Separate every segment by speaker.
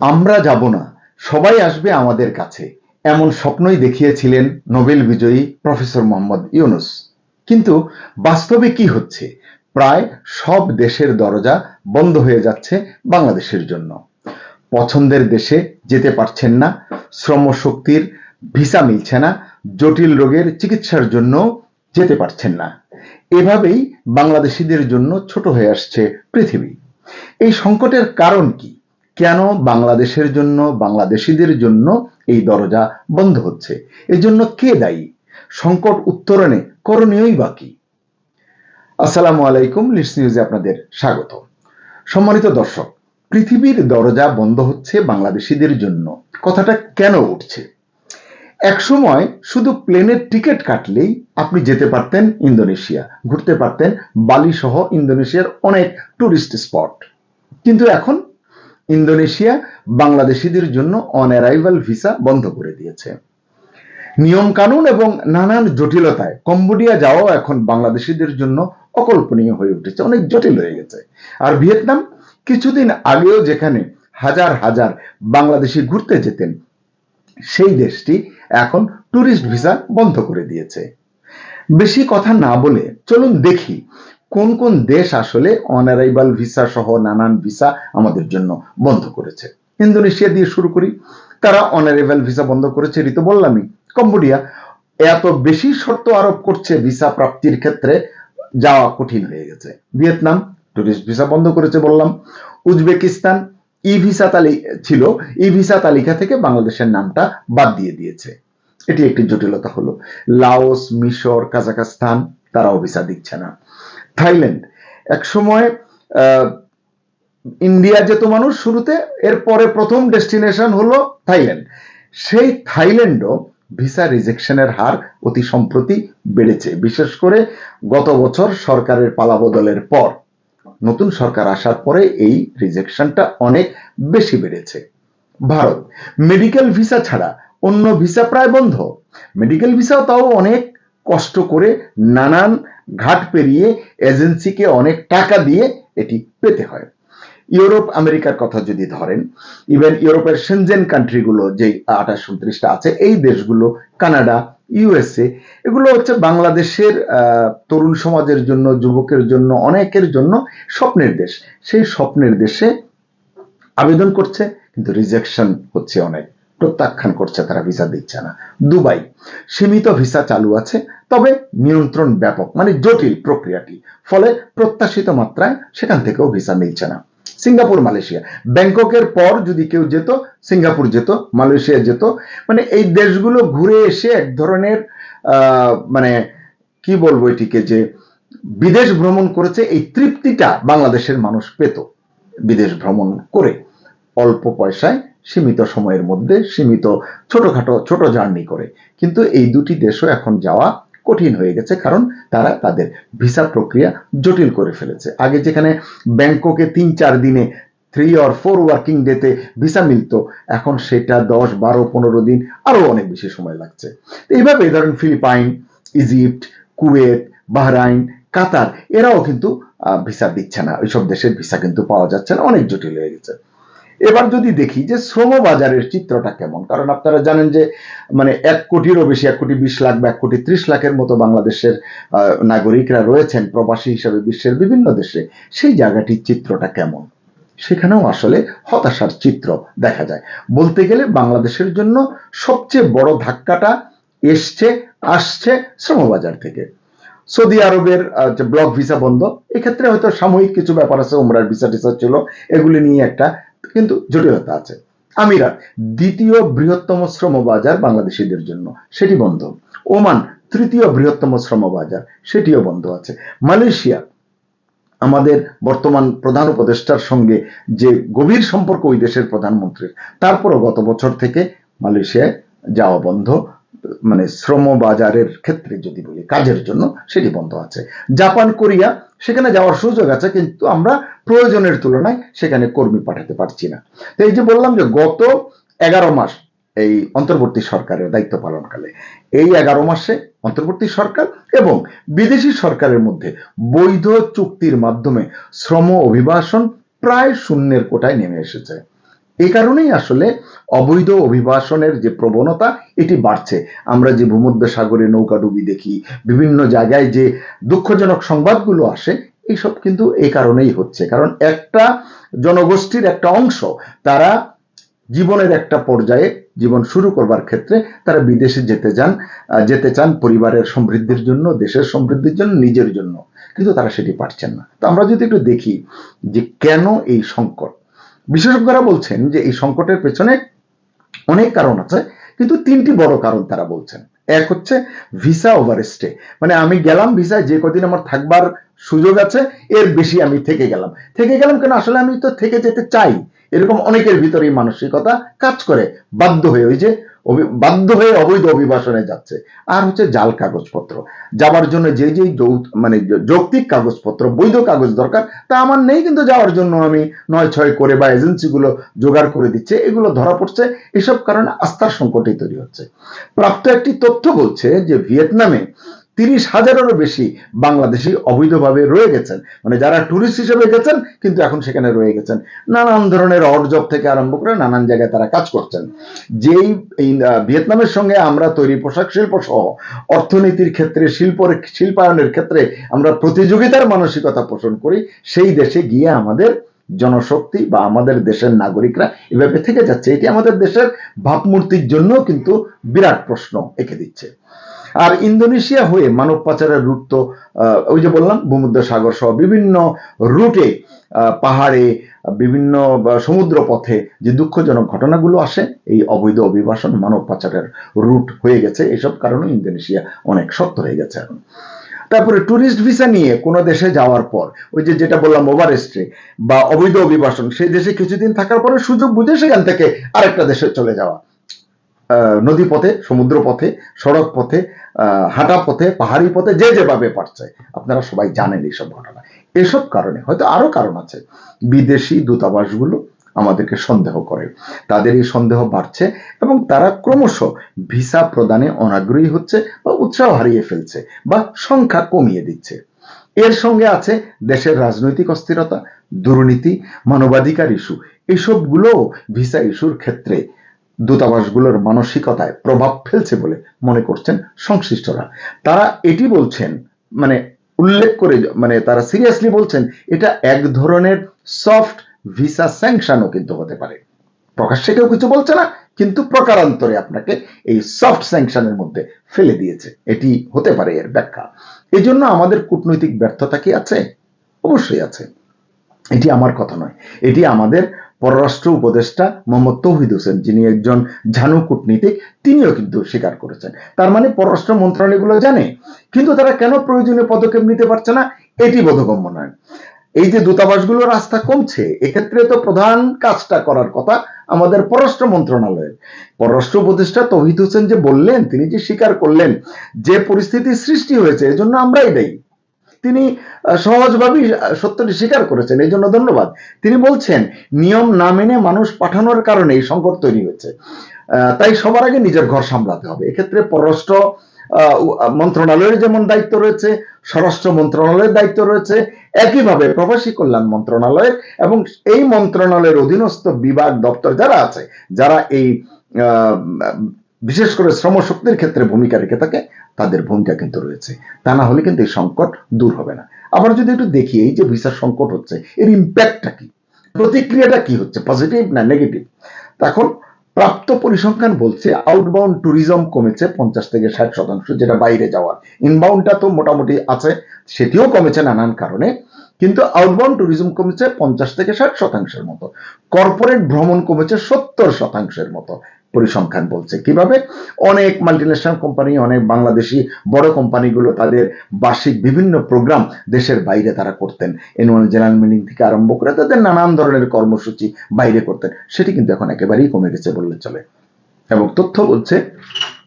Speaker 1: আমরা যাব না, সবাই আসবে আমাদের কাছে, এমন স্বপ্নই দেখিয়েছিলেন নোবেল বিজয়ী প্রফেসর মোহাম্মদ ইউনুস। কিন্তু বাস্তবে কি হচ্ছে? প্রায় সব দেশের দরজা বন্ধ হয়ে যাচ্ছে বাংলাদেশের জন্য। পছন্দের দেশে যেতে পারছেন না, শ্রমশক্তির ভিসা মিলছে না, জটিল রোগের চিকিৎসার জন্য যেতে পারছেন না। এভাবেই বাংলাদেশিদের জন্য ছোট হয়ে আসছে পৃথিবী। এই সংকটের কারণ কি? কেন বাংলাদেশের জন্য, বাংলাদেশিদের জন্য এই দরজা বন্ধ হচ্ছে? এই জন্য কে দায়ী? সংকট উত্তরণে করণীয়ই বাকি আসসালামু আলাইকুম লিস্ট নিউজে আপনাদের স্বাগত। সম্মানিত দর্শক, পৃথিবীর দরজা বন্ধ হচ্ছে বাংলাদেশিদের জন্য। কথাটা কেন উঠছে? একসময় শুধু প্লেনের টিকিট কাটলেই আপনি যেতে পারতেন ইন্দোনেশিয়া, ঘুরতে পারতেন বালি সহ ইন্দোনেশিয়ার অনেক টুরিস্ট স্পট। কিন্তু এখন ইন্দোনেশিয়া বাংলাদেশিদের জন্য অন অ্যারাইভাল ভিসা বন্ধ করে দিয়েছে। নিয়ম কানুন এবং নানান জটিলতায় কম্বোডিয়া যাওয়াও এখন বাংলাদেশিদের জন্য অকল্পনীয় হয়ে উঠেছে, অনেক জটিল হয়ে গেছে। আর ভিয়েতনাম কিছুদিন আগেও যেখানে হাজার হাজার বাংলাদেশি ঘুরতে যেতেন, সেই দেশটি এখন ট্যুরিস্ট ভিসা বন্ধ করে দিয়েছে। বেশি কথা না বলে চলুন দেখি কোন কোন দেশ আসলে অনারাইভাল ভিসা সহ নানান ভিসা আমাদের জন্য বন্ধ করেছে? ইন্দোনেশিয়া দিয়ে শুরু করি। তারা অনারাইভাল ভিসা বন্ধ করেছে, ঋতু বললামই। কম্বোডিয়া, এত বেশি শর্ত আরোপ করছে ভিসা প্রাপ্তির ক্ষেত্রে, যাওয়া কঠিন হয়ে গেছে। ভিয়েতনাম টুরিস্ট ভিসা বন্ধ করেছে বললাম। উজবেকিস্তান, ই ভিসা তালি, ছিল, ই ভিসা তালিকা থেকে বাংলাদেশের নামটা বাদ দিয়ে দিয়েছে। এটি একটি জটিলতা হলো। লাওস, মিশর কাজাকস্তান তারাও ভিসা দিচ্ছে না। থাইল্যান্ড। এক সময় ইন্ডিয়া যেত মানুষ শুরুতে, এরপরে প্রথম ডেস্টিনেশন হলো থাইল্যান্ড। সেই থাইল্যান্ডও ভিসা রিজেকশনের হার অতি সম্প্রতি বেড়েছে, বিশেষ করে গত বছর সরকারের পালাবদলের পর। নতুন সরকার আসার পরে এই রিজেকশনটা অনেক বেশি বেড়েছে। ভারত, মেডিকেল ভিসা ছাড়া অন্য ভিসা প্রায় বন্ধ। মেডিকেল ভিসাও তাও অনেক কষ্ট করে নানান ঘাট পেরিয়ে এজেন্সিকে অনেক টাকা দিয়ে এটি পেতে হয়। ইউরোপ, আমেরিকার কথা যদি ধরেন ইভেন ইউরোপের সেনজেন কান্ট্রিগুলো যে আঠাশ উনত্রিশটা আছে, এই দেশগুলো, কানাডা ইউএসএ এগুলো হচ্ছে বাংলাদেশের তরুণ সমাজের জন্য, যুবকের জন্য, অনেকের জন্য স্বপ্নের দেশ। সেই স্বপ্নের দেশে আবেদন করছে, কিন্তু রিজেকশন হচ্ছে অনেক। প্রত্যাখ্যান করছে, তারা ভিসা দিচ্ছে না। দুবাই, সীমিত ভিসা চালু আছে। তবে নিয়ন্ত্রণ ব্যাপক মানে জটিল প্রক্রিয়াটি, ফলে প্রত্যাশিত মাত্রায় সেখান থেকেও ভিসা মিলছে না। Singapore, Malaysia. ব্যাংককের পর যদি কেউ যেত, সিঙ্গাপুর যেত, মালয়েশিয়া যেত মানে এই দেশগুলো ঘুরে এসে এক ধরনের মানে কি বলব এটিকে যে বিদেশ ভ্রমণ করেছে, এই তৃপ্তিটা বাংলাদেশের মানুষ পেত বিদেশ ভ্রমণ করে। অল্প পয়সায় সীমিত সময়ের মধ্যে, সীমিত ছোটখাটো, ছোট জার্নি করে। কিন্তু এই দুটি দেশও এখন যাওয়া কঠিন হয়ে গেছে, কারণ তারা তাদের ভিসা প্রক্রিয়া জটিল করে ফেলেছে। আগে যেখানে ব্যাংককে তিন চার দিনে থ্রি অর ফোর ওয়ার্কিং ডেতে ভিসা মিলতো, এখন সেটা দশ, বারো, পনেরো দিন আরও অনেক বেশি সময় লাগছে। এইভাবে ধরেন Philippine, Egypt, Kuwait, Bahrain, Qatar, এরাও কিন্তু ভিসা দিচ্ছে না। ওইসব দেশের ভিসা কিন্তু পাওয়া যাচ্ছে না, অনেক জটিল হয়ে গেছে। এবার যদি দেখি যে শ্রম বাজারের চিত্রটা কেমন, কারণ আপনারা জানেন যে মানে এক কোটিরও বেশি, এক কোটি বিশ লাখ বা এক কোটি ত্রিশ লাখের মতো বাংলাদেশের নাগরিকরা রয়েছেন প্রবাসী হিসাবে বিশ্বের বিভিন্ন দেশে, সেই জায়গাটির চিত্রটা কেমন? সেখানেও আসলে হতাশার চিত্র দেখা যায়। বলতে গেলে বাংলাদেশের জন্য সবচেয়ে বড় ধাক্কাটা এসছে, আসছে শ্রমবাজার থেকে। সৌদি আরবের ব্লক ভিসা বন্ধ, এক্ষেত্রে হয়তো সাময়িক কিছু ব্যাপার আছে ওমরার ভিসা টিসা ছিল, এগুলি নিয়ে একটা কিন্তু জটিলতা আছে। আমিরাত দ্বিতীয় বৃহত্তম শ্রম বাজার বাংলাদেশিদের জন্য। সেটি বন্ধ। ওমান তৃতীয় বৃহত্তম শ্রম বাজার সেটিও বন্ধ আছে। মালয়েশিয়া আমাদের বর্তমান প্রধান উপদেষ্টার সঙ্গে যে গভীর সম্পর্ক ওই দেশের প্রধানমন্ত্রীর, তারপরও গত বছর থেকে মালয়েশিয়ায় যাওয়া বন্ধ। শ্রম বাজারের ক্ষেত্রে যদি বলি, কাজের জন্য সেটি বন্ধ আছে। জাপান, কোরিয়া, সেখানে যাওয়ার সুযোগ আছে, কিন্তু আমরা প্রয়োজনের তুলনায় সেখানে কর্মী পাঠাতে পারছি না। তো এই যে বললাম যে গত এগারো মাস এই অন্তর্বর্তী সরকারের দায়িত্ব পালনকালে, এই এগারো মাসে অন্তর্বর্তী সরকার এবং বিদেশি সরকারের মধ্যে বৈধ চুক্তির মাধ্যমে শ্রম অভিবাসন প্রায় শূন্যের কোটায় নেমে এসেছে। এই কারণেই আসলে অবৈধ অভিবাসনের যে প্রবণতা, এটি বাড়ছে। আমরা যে ভূমধ্য সাগরে নৌকাডুবি দেখি, বিভিন্ন জায়গায় যে দুঃখজনক সংবাদগুলো আসে এইসব কিন্তু এই কারণেই হচ্ছে। কারণ একটা জনগোষ্ঠীর একটা অংশ, তারা জীবনের একটা পর্যায়ে জীবন শুরু করবার ক্ষেত্রে তারা বিদেশে যেতে চান যেতে চান পরিবারের সমৃদ্ধির জন্য, দেশের সমৃদ্ধির জন্য, নিজের জন্য। কিন্তু তারা সেটি পারছেন না। তো আমরা যদি একটু দেখি যে কেন এই সংকট? বিশেষজ্ঞরা বলছেন যে এই সংকটের পেছনে অনেক কারণ আছে, কিন্তু তিনটি বড় কারণ তারা বলছেন। এক হচ্ছে ভিসা ওভারস্টে মানে আমি গেলাম ভিসায়, যে কদিন আমার থাকবার সুযোগ আছে, এর বেশি আমি থেকে গেলাম। থেকে গেলাম কেন? আসলে আমি তো থেকে যেতে চাই। এরকম অনেকের ভিতরে মানসিকতা কাজ করে। বাধ্য হয়ে ওই যে বাধ্য হয়ে অবৈধ অভিবাসনে যাচ্ছে। আর হচ্ছে জাল কাগজপত্র। যাওয়ার জন্য যে যে যৌ- মানে যৌক্তিক কাগজপত্র, বৈধ কাগজ দরকার, তা আমার নেই কিন্তু যাওয়ার জন্য আমি নয় ছয় করে বা এজেন্সিগুলো জোগাড় করে দিচ্ছে, এগুলো ধরা পড়ছে, এসব কারণে আস্থার সংকটই তৈরি হচ্ছে। প্রাপ্ত একটি তথ্য বলছে যে ভিয়েতনামে তিরিশ হাজারেরও বেশি বাংলাদেশি অবৈধভাবে রয়ে গেছেন। মানে যারা টুরিস্ট হিসেবে গেছেন, কিন্তু এখন সেখানে রয়ে গেছেন। নানান ধরনের অড জব থেকে আরম্ভ করে নানান জায়গায় তারা কাজ করছেন। যেই এই ভিয়েতনামের সঙ্গে আমরা তৈরি পোশাক শিল্প সহ অর্থনীতির ক্ষেত্রে, শিল্প, শিল্পায়নের ক্ষেত্রে আমরা প্রতিযোগিতার মানসিকতা পোষণ করি, সেই দেশে গিয়ে আমাদের জনশক্তি বা আমাদের দেশের নাগরিকরা এভাবে থেকে যাচ্ছে। এটি আমাদের দেশের ভাবমূর্তির জন্য কিন্তু বিরাট প্রশ্ন এঁকে দিচ্ছে। আর ইন্দোনেশিয়া হয়ে মানব পাচারের রুট তো ওই যে বললাম ভূমধ্য সাগর সহ বিভিন্ন রুটে পাহাড়ে, বিভিন্ন সমুদ্র পথে যে দুঃখজনক ঘটনাগুলো আসে, এই অবৈধ অভিবাসন মানব পাচারের রুট হয়ে গেছে। এসব কারণে ইন্দোনেশিয়া অনেক শক্ত হয়ে গেছে তারপরে ট্যুরিস্ট ভিসা নিয়ে কোনো দেশে যাওয়ার পর, ওই যে যেটা বললাম ওভারস্টে বা অবৈধ অভিবাসন, সেই দেশে কিছুদিন থাকার পরে সুযোগ বুঝে সেখান থেকে আরেকটা দেশে চলে যাওয়া। নদী পথে সমুদ্র পথে সড়ক পথে হাঁটা পথে পাহাড়ি পথে যে যেভাবে পারছে। আপনারা সবাই জানেন এইসব ঘটনা। এসব কারণে হয়তো আরও কারণ আছে। বিদেশি দূতাবাসগুলো আমাদেরকে সন্দেহ করে। তাদের এই সন্দেহ বাড়ছে এবং তারা ক্রমশ ভিসা প্রদানে অনাগ্রহী হচ্ছে বা উৎসাহ হারিয়ে ফেলছে বা সংখ্যা কমিয়ে দিচ্ছে। এর সঙ্গে আছে দেশের রাজনৈতিক অস্থিরতা, দুর্নীতি, মানবাধিকার ইস্যু। এসবগুলো ভিসা ইস্যুর ক্ষেত্রে দূতাবাসগুলোর মানসিকতায় প্রভাব ফেলছে বলে মনে করছেন সংশ্লিষ্টরা। তারা এটি বলছেন মানে উল্লেখ করে মানে তারা সিরিয়াসলি বলছেন, এটা এক ধরনের সফট ভিসা স্যাংশনও কিন্তু হতে পারে। প্রকাশ্যে কেউ কিছু বলছে না, কিন্তু প্রকারান্তরে আপনাকে এই সফট স্যাংশনের মধ্যে ফেলে দিয়েছে। এটি হতে পারে এর ব্যাখ্যা। এই জন্য আমাদের কূটনৈতিক ব্যর্থতা কি আছে? অবশ্যই আছে। এটি আমার কথা নয়। এটি আমাদের পররাষ্ট্র উপদেষ্টা মোহাম্মদ তৌহিদ হোসেন, যিনি একজন ঝানু কূটনীতিক, তিনিও কিন্তু স্বীকার করেছেন। তার মানে পররাষ্ট্র মন্ত্রণালয়গুলো জানে, কিন্তু তারা কেন প্রয়োজনীয় পদক্ষেপ নিতে পারছে না, এটি বোধগম্য নয়। এই যে দূতাবাসগুলোর রাস্তা কমছে, এক্ষেত্রে তো প্রধান কাজটা করার কথা আমাদের পররাষ্ট্র মন্ত্রণালয়ের। পররাষ্ট্র উপদেষ্টা তৌহিদ হোসেন যে বললেন, তিনি যে স্বীকার করলেন, যে পরিস্থিতি সৃষ্টি হয়েছে, এজন্য আমরাই দেই তিনি সহজভাবেই সত্যটি স্বীকার করেছেন। এই জন্য ধন্যবাদ। তিনি বলছেন, নিয়ম না মেনে মানুষ পাঠানোর কারণে এই সংকট তৈরি হয়েছে। তাই সবার আগে নিজের ঘর সামলাতে হবে। এক্ষেত্রে পররাষ্ট্র মন্ত্রণালয়ের যেমন দায়িত্ব রয়েছে, স্বরাষ্ট্র মন্ত্রণালয়ের দায়িত্ব রয়েছে, একইভাবে প্রবাসী কল্যাণ মন্ত্রণালয়ের এবং এই মন্ত্রণালয়ের অধীনস্থ বিভাগ দপ্তর যারা আছে, যারা এই বিশেষ করে শ্রম শক্তির ক্ষেত্রে ভূমিকা রেখে থাকে, তাদের ভূমিকা কিন্তু রয়েছে। তা না হলে কিন্তু এই সংকট দূর হবে না। আবার যদি একটু দেখি, এই যে ভিসার সংকট হচ্ছে, এর ইম্প্যাক্টটা কি? প্রতিক্রিয়াটা কি হচ্ছে পজিটিভ না নেগেটিভ এখন প্রাপ্ত পরিসংখ্যান বলছে আউটবাউন্ড ট্যুরিজম কমেছে পঞ্চাশ থেকে ষাট শতাংশ, যেটা বাইরে যাওয়ার। ইনবাউন্ডটা তো মোটামুটি আছে, সেটিও কমেছে নানান কারণে, কিন্তু আউটবাউন্ড ট্যুরিজম কমেছে পঞ্চাশ থেকে ষাট শতাংশের মতো। কর্পোরেট ভ্রমণ কমেছে সত্তর শতাংশের মতো। পরিসংখ্যান বলছে। কীভাবে? অনেক মাল্টিন্যাশনাল কোম্পানি অনেক বাংলাদেশি বড় কোম্পানিগুলো তাদের বার্ষিক বিভিন্ন প্রোগ্রাম দেশের বাইরে তারা করতেন। এনুয়াল জেনারেল মিটিং থেকে আরম্ভ করে তাদের নানান ধরনের কর্মসূচি বাইরে করতেন। সেটি কিন্তু এখন একেবারেই কমে গেছে বললে চলে। এবং তথ্য বলছে,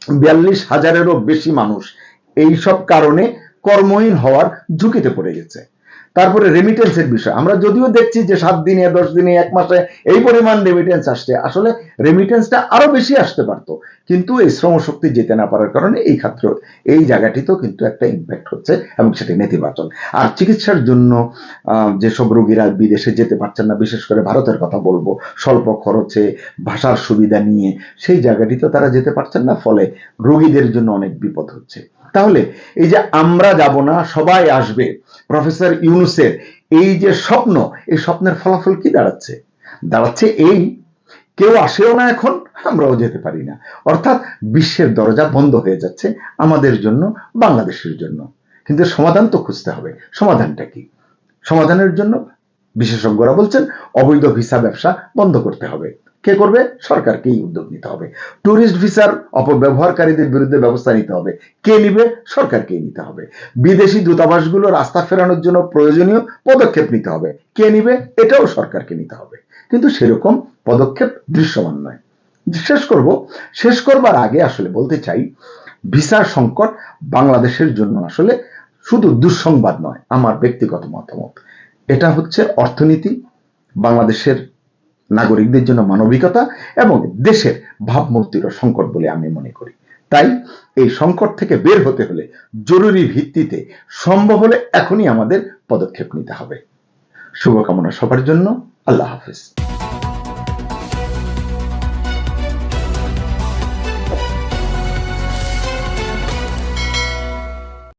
Speaker 1: বিয়াল্লিশ হাজারেরও বেশি মানুষ এইসব কারণে কর্মহীন হওয়ার ঝুঁকিতে পড়ে গেছে। তারপরে রেমিটেন্সের বিষয়। আমরা যদিও দেখছি যে সাত দিনে, দশ দিনে, এক মাসে এই পরিমাণ রেমিটেন্স আসছে। আসলে রেমিটেন্সটা আরও বেশি আসতে পারতো। কিন্তু এই শ্রমশক্তি যেতে না পারার কারণে এই ক্ষেত্রে, এই জায়গাটিতেও কিন্তু একটা ইম্প্যাক্ট হচ্ছে এবং সেটি নেতিবাচক। আর চিকিৎসার জন্য যেসব রোগীরা বিদেশে যেতে পারছেন না, বিশেষ করে ভারতের কথা বলব, স্বল্প খরচে ভাষার সুবিধা নিয়ে, সেই জায়গাটিতে তারা যেতে পারছেন না, ফলে রোগীদের জন্য অনেক বিপদ হচ্ছে। তাহলে এই যে আমরা যাব না, সবাই আসবে। প্রফেসর ইউনুসের এই যে স্বপ্ন, এই স্বপ্নের ফলাফল কি দাঁড়াচ্ছে? দাঁড়াচ্ছে এই, কেউ আসেও না এখন, আমরাও যেতে পারি না। অর্থাৎ বিশ্বের দরজা বন্ধ হয়ে যাচ্ছে আমাদের জন্য, বাংলাদেশের জন্য। কিন্তু সমাধান তো খুঁজতে হবে। সমাধানটা কি? সমাধানের জন্য বিশেষজ্ঞরা বলছেন, অবৈধ ভিসা ব্যবসা বন্ধ করতে হবে। কে করবে? সরকারকেই উদ্যোগ নিতে হবে। ট্যুরিস্ট ভিসার অপব্যবহারকারীদের বিরুদ্ধে ব্যবস্থা নিতে হবে। কে নিবে? সরকারকেই নিতে হবে। বিদেশি দূতাবাসগুলো রাস্তা ফেরানোর জন্য প্রয়োজনীয় পদক্ষেপ নিতে হবে। কে নিবে? এটাও সরকারকে নিতে হবে। কিন্তু সেরকম পদক্ষেপ দৃশ্যমান নয়। শেষ করব। শেষ করবার আগে আসলে বলতে চাই ভিসার সংকট বাংলাদেশের জন্য আসলে শুধু দুঃসংবাদ নয়, আমার ব্যক্তিগত মতামত। এটা হচ্ছে অর্থনীতি, বাংলাদেশের নাগরিকদের জন্য মানবিকতা এবং দেশের ভাবমূর্তিরও সংকট বলে আমি মনে করি। তাই এই সংকট থেকে বের হতে হলে জরুরি ভিত্তিতে সম্ভব হলে এখনই আমাদের পদক্ষেপ নিতে হবে। শুভকামনা সবার জন্য। আল্লাহ হাফিজ।